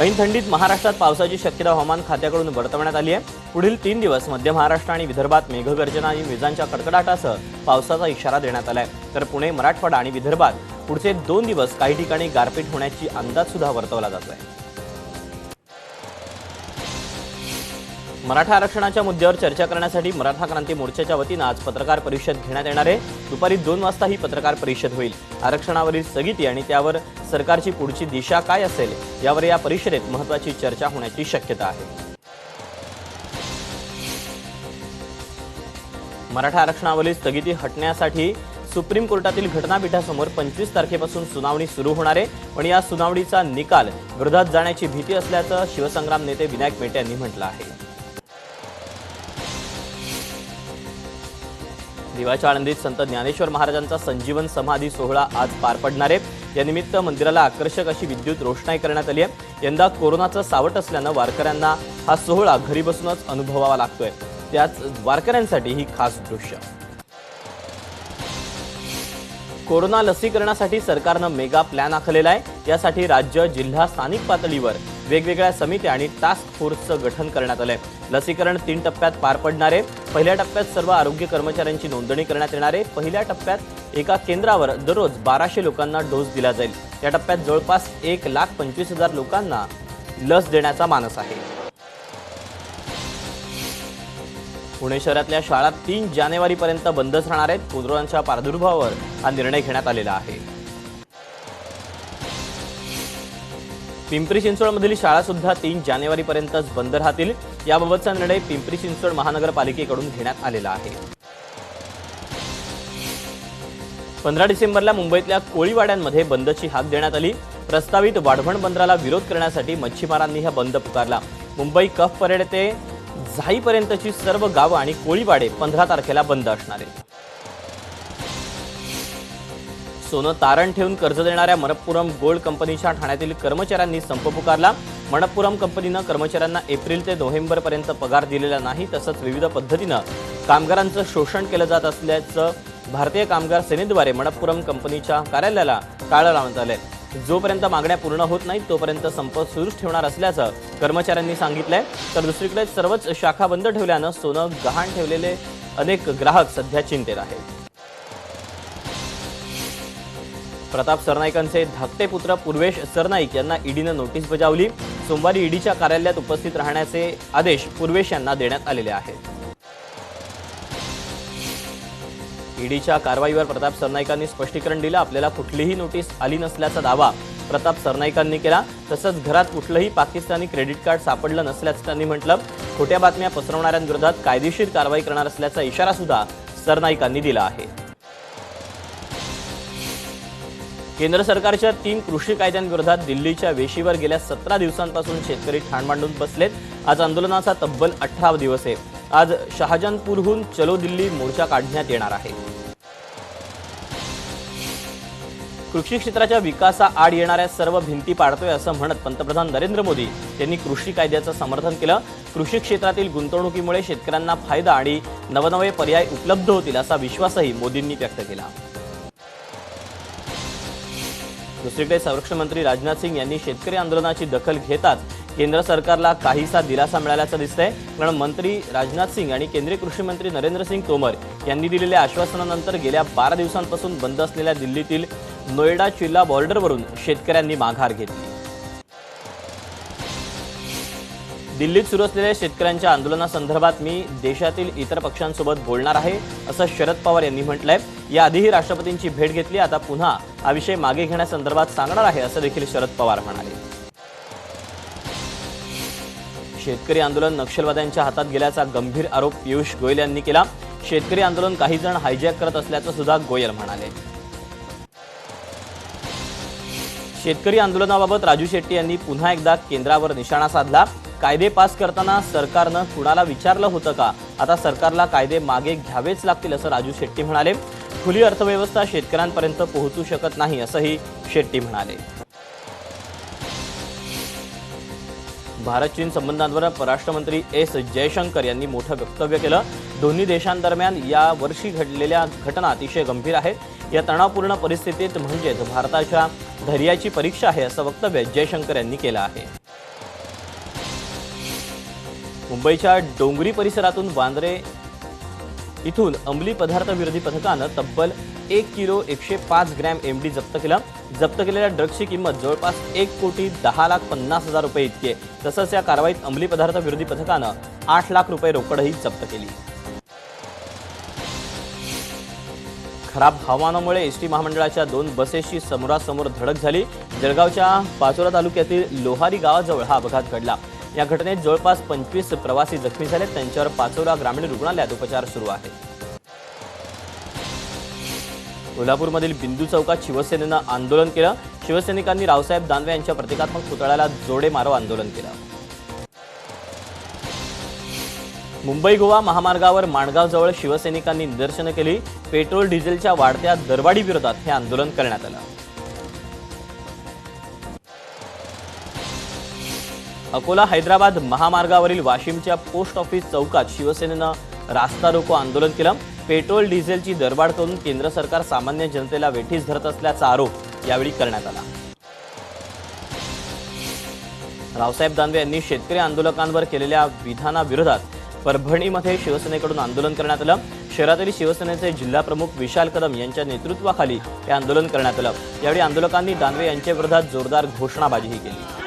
ऐन थंडीत महाराष्ट्रात पावसाची शक्यता हवामान खात्याकडून वर्तवण्यात आली आहे. पुढील तीन दिवस मध्य महाराष्ट्र आणि विदर्भात मेघगर्जना आणि विजांच्या कडकडाटासह पावसाचा इशारा देण्यात आला आहे तर पुणे मराठवाडा आणि विदर्भात पुढचे दोन दिवस काही ठिकाणी गारपीट होण्याची अंदाज सुद्धा वर्तवला जातोय. मराठा आरक्षणाच्या मुद्द्यावर चर्चा करण्यासाठी मराठा क्रांती मोर्चाच्या वतीनं आज पत्रकार परिषद घेण्यात येणार आहे. दुपारी दोन वाजता ही पत्रकार परिषद होईल. आरक्षणावरील स्थगिती आणि त्यावर सरकारची पुढची दिशा काय असेल यावर या परिषदेत महत्वाची चर्चा होण्याची शक्यता आहे. मराठा आरक्षणावरील स्थगिती हटण्यासाठी सुप्रीम कोर्टातील घटनापीठासमोर पंचवीस तारखेपासून सुनावणी सुरू होणार आहे. पण या सुनावणीचा निकाल विरोधात जाण्याची भीती असल्याचं शिवसंग्राम नेते विनायक मेटे यांनी म्हटलं आहे. दिवाच्या आळंदीत संत ज्ञानेश्वर महाराजांचा संजीवन समाधी सोहळा आज पार पडणार आहे. यानिमित्त मंदिराला आकर्षक अशी विद्युत रोषणाई करण्यात आली आहे. यंदा कोरोनाचं सावट असल्यानं वारकऱ्यांना हा सोहळा घरी बसूनच अनुभवावा लागतोय. त्याच वारकऱ्यांसाठी ही खास दृश्य. कोरोना लसीकरणासाठी सरकारनं मेगा प्लॅन आखलेला आहे. यासाठी राज्य जिल्हा स्थानिक पातळीवर वेगवेगळ्या समित्या आणि टास्क फोर्सचं गठन करण्यात आलंय. लसीकरण तीन टप्प्यात पार पडणार. आहे पहिल्या टप्प्यात सर्व आरोग्य कर्मचाऱ्यांची नोंदणी करण्यात येणार. आहे पहिल्या टप्प्यात एका केंद्रावर दररोज बाराशे लोकांना डोस दिला जाईल. या टप्प्यात जवळपास एक लाख पंचवीस हजार लोकांना लस देण्याचा मानस आहे. पुणे शहरातल्या शाळा तीन जानेवारीपर्यंत बंदच राहणार आहेत. कोरोनाच्या प्रादुर्भावावर हा निर्णय घेण्यात आलेला आहे. पिंपरी चिंचवडमधील शाळा सुद्धा तीन जानेवारीपर्यंतच बंद राहतील. याबाबतचा निर्णय पिंपरी चिंचवड महानगरपालिकेकडून घेण्यात आलेला आहे. पंधरा डिसेंबरला मुंबईतल्या कोळीवाड्यांमध्ये बंदची हाक देण्यात आली. प्रस्तावित वाढवण बंदराला विरोध करण्यासाठी मच्छीमारांनी हा बंद पुकारला. मुंबई कफ परेड ते झाईपर्यंतची सर्व गावं आणि कोळीवाडे पंधरा तारखेला बंद असणार आहेत. सोनं तारण ठेवून कर्ज देणाऱ्या मनप्पुरम गोल्ड कंपनीच्या ठाण्यातील कर्मचाऱ्यांनी संप पुकारला. मनप्पुरम कंपनीनं कर्मचाऱ्यांना एप्रिल ते नोव्हेंबरपर्यंत पगार दिलेला नाही तसंच विविध पद्धतीनं कामगारांचं शोषण केलं जात असल्याचं भारतीय कामगार सेनेद्वारे मनप्पुरम कंपनीच्या कार्यालयाला टाळं लावण्यात आलंय. जोपर्यंत मागण्या पूर्ण होत नाहीत तोपर्यंत संप सुरूच ठेवणार असल्याचं कर्मचाऱ्यांनी सांगितलंय. तर दुसरीकडे सर्वच शाखा बंद ठेवल्यानं सोनं गहाण ठेवलेले अनेक ग्राहक सध्या चिंतेत आहेत. प्रताप सरनाईकांचे धाकटे पुत्र पूर्वेश सरनाईक यांना ईडीनं नोटीस बजावली. सोमवारी ईडीच्या कार्यालयात उपस्थित राहण्याचे आदेश पूर्वेश यांना देण्यात आलेले आहेत. ईडीच्या कारवाईवर प्रताप सरनाईकांनी स्पष्टीकरण दिलं. आपल्याला कुठलीही नोटीस आली नसल्याचा दावा प्रताप सरनाईकांनी केला. तसंच घरात कुठलंही पाकिस्तानी क्रेडिट कार्ड सापडलं नसल्याचं त्यांनी म्हटलं. खोट्या बातम्या पसरवणाऱ्यांविरोधात कायदेशीर कारवाई करणार असल्याचा इशारा सुद्धा सरनाईकांनी दिला आहे. केंद्र सरकारच्या तीन कृषी कायद्यांविरोधात दिल्लीच्या वेशीवर गेल्या सतरा दिवसांपासून शेतकरी ठाण मांडून बसलेत. आज आंदोलनाचा तब्बल अठरा दिवस आहे. आज शहाजहानपूरहून चलो दिल्ली मोर्चा काढण्यात येणार आहे. कृषी क्षेत्राच्या विकासा आड येणाऱ्या सर्व भिंती पाडतोय असं म्हणत पंतप्रधान नरेंद्र मोदी यांनी कृषी कायद्याचं समर्थन केलं. कृषी क्षेत्रातील गुंतवणुकीमुळे शेतकऱ्यांना फायदा आणि नवनवे पर्याय उपलब्ध होतील असा विश्वासही मोदींनी व्यक्त केला. दुसरीकडे संरक्षण मंत्री राजनाथ सिंग यांनी शेतकरी आंदोलनाची दखल घेताच केंद्र सरकारला काहीसा दिलासा मिळाल्याचं दिसतंय. कारण मंत्री राजनाथ सिंग आणि केंद्रीय कृषी मंत्री नरेंद्र सिंग तोमर यांनी दिलेल्या आश्वासनानंतर गेल्या बारा दिवसांपासून बंद असलेल्या दिल्लीतील नोएडा चिल्ला बॉर्डरवरून शेतकऱ्यांनी माघार घेतली. दिल्लीत सुरू असलेल्या शेतकऱ्यांच्या आंदोलनासंदर्भात मी देशातील इतर पक्षांसोबत बोलणार आहे असं शरद पवार यांनी म्हटलंय. याआधीही राष्ट्रपतींची भेट घेतली आता पुन्हा हा विषय मागे घेण्यासंदर्भात सांगणार आहे असं देखील शरद पवार म्हणाले. शेतकरी आंदोलन नक्षलवाद्यांच्या हातात गेल्याचा गंभीर आरोप पियुष गोयल यांनी केला. शेतकरी आंदोलन काही जण हायजॅक करत असल्याचं सुद्धा गोयल म्हणाले. शेतकरी आंदोलनाबाबत राजू शेट्टी यांनी पुन्हा एकदा केंद्रावर निशाणा साधला. कायदे पास करताना सरकारनं कुणाला विचारलं होतं का? आता सरकारला कायदे मागे घ्यावेच लागतील असं राजू शेट्टी म्हणाले. खुली अर्थव्यवस्था शेतकऱ्यांपर्यंत पोहोचू शकत नाही असंही शेट्टी म्हणाले. भारत चीन संबंधांवर परराष्ट्र मंत्री एस जयशंकर यांनी मोठं वक्तव्य केलं. दोन्ही देशांदरम्यान या वर्षी घडलेल्या घटना अतिशय गंभीर आहेत या तणावपूर्ण परिस्थितीत म्हणजेच भारताच्या धैर्याची परीक्षा आहे असं वक्तव्य जयशंकर यांनी केलं आहे. मुंबईच्या डोंगरी परिसरातून वांद्रे इथून अंमली पदार्थ विरोधी पथकानं तब्बल एक किलो एकशे पाच ग्रॅम एमडी जप्त केला. जप्त केलेल्या ड्रग्सची किंमत जवळपास एक कोटी दहा लाख पन्नास हजार रुपये इतकी आहे. तसंच या कारवाईत अंमली पदार्थ विरोधी पथकानं आठ लाख रुपये रोकडही जप्त केली. खराब हवामानामुळे एस टी महामंडळाच्या दोन बसेसची समोरासमोर धडक झाली. जळगावच्या पाचोरा तालुक्यातील लोहारी गावाजवळ हा अपघात घडला. या घटनेत जवळपास पंचवीस प्रवासी जखमी झाले. त्यांच्यावर पाचोरा ग्रामीण रुग्णालयात उपचार सुरू आहेत. कोल्हापूरमधील बिंदू चौकात शिवसेनेनं आंदोलन केलं. शिवसैनिकांनी रावसाहेब दानवे यांच्या प्रतिकात्मक पुतळ्याला जोडे मारो आंदोलन केलं. मुंबई गोवा महामार्गावर माणगावजवळ शिवसैनिकांनी निदर्शनं केली. पेट्रोल डिझेलच्या वाढत्या दरवाढी विरोधात हे आंदोलन करण्यात आलं. अकोला हैदराबाद महामार्गावरील वाशिमच्या पोस्ट ऑफिस चौकात शिवसेनेनं रास्ता रोको आंदोलन केलं. पेट्रोल डिझेलची दरवाढ करून केंद्र सरकार सामान्य जनतेला वेठीस धरत असल्याचा आरोप यावेळी करण्यात आला. रावसाहेब दानवे यांनी शेतकरी आंदोलकांवर केलेल्या विधानाविरोधात परभणीमध्ये शिवसेनेकडून आंदोलन करण्यात आलं. शहरातील शिवसेनेचे जिल्हाप्रमुख विशाल कदम यांच्या नेतृत्वाखाली हे आंदोलन करण्यात आलं. यावेळी आंदोलकांनी दानवे यांच्या विरोधात जोरदार घोषणाबाजीही केली.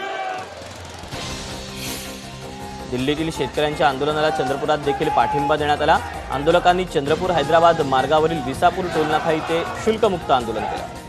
दिल्लीतील शेतकऱ्यांच्या आंदोलनाला चंद्रपुरात देखील पाठिंबा देण्यात आला. आंदोलकांनी चंद्रपूर हैदराबाद मार्गावरील विसापूर टोलनाका इथे शुल्कमुक्त आंदोलन केलं.